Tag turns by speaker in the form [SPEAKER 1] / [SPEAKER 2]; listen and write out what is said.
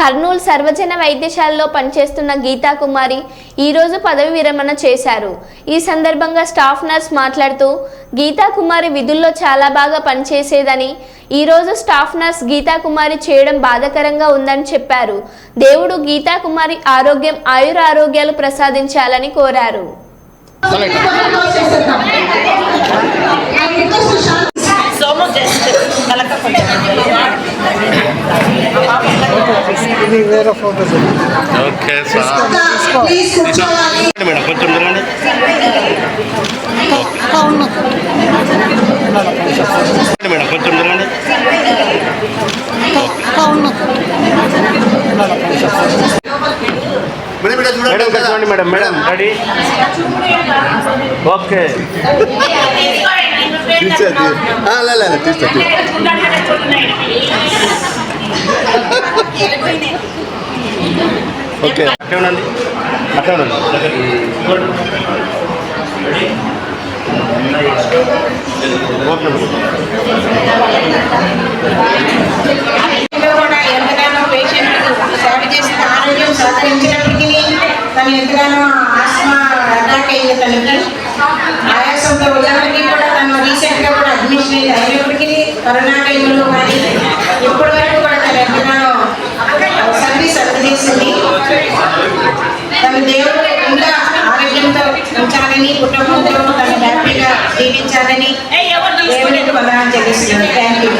[SPEAKER 1] కర్నూలు సర్వజన వైద్యశాలలో పనిచేస్తున్న గీతా కుమారి ఈరోజు పదవి విరమణ చేశారు. ఈ సందర్భంగా స్టాఫ్ నర్స్ మాట్లాడుతూ గీతా కుమారి విధుల్లో చాలా బాగా పనిచేసేదని ఈరోజు స్టాఫ్ నర్స్ గీతా కుమారి చేయడం బాధాకరంగా ఉందని చెప్పారు. దేవుడు గీతా కుమారి ఆరోగ్యం ఆయురారోగ్యాలు ప్రసాదించాలని కోరారు.
[SPEAKER 2] వేరే ఫోటోస్
[SPEAKER 3] ఓకే సార్. మేడం కొంచెం తిరగండి మేడం కొంచెం తిరగండి మేడం చూడండి మేడం మేడం రెడీ. ఓకే.
[SPEAKER 4] తీసేది. లేదు తీస్తా. ఓకే.
[SPEAKER 3] అట్లే ఉండండి అట్లే ఉండండి
[SPEAKER 5] ఎంతగానో సేవ చేసిన ఆరోగ్యం సహకరించినప్పటికీ తను ఎంతగానో ఆస్మా అటాక్ తనకి ఆయాసంతో ఉన్నప్పటికీ కూడా తను రీసెంట్గా కూడా అడ్మిషన్ అయినప్పటికీ కరోనా టైంలో కానీ ఇప్పటి వరకు కూడా తను ఎంతగానో అందింది పిల్లల్ని కుటుంబంతో తను హ్యాపీగా జీవించాలని దేవునికి చెల్లిస్తున్నాను. Thank you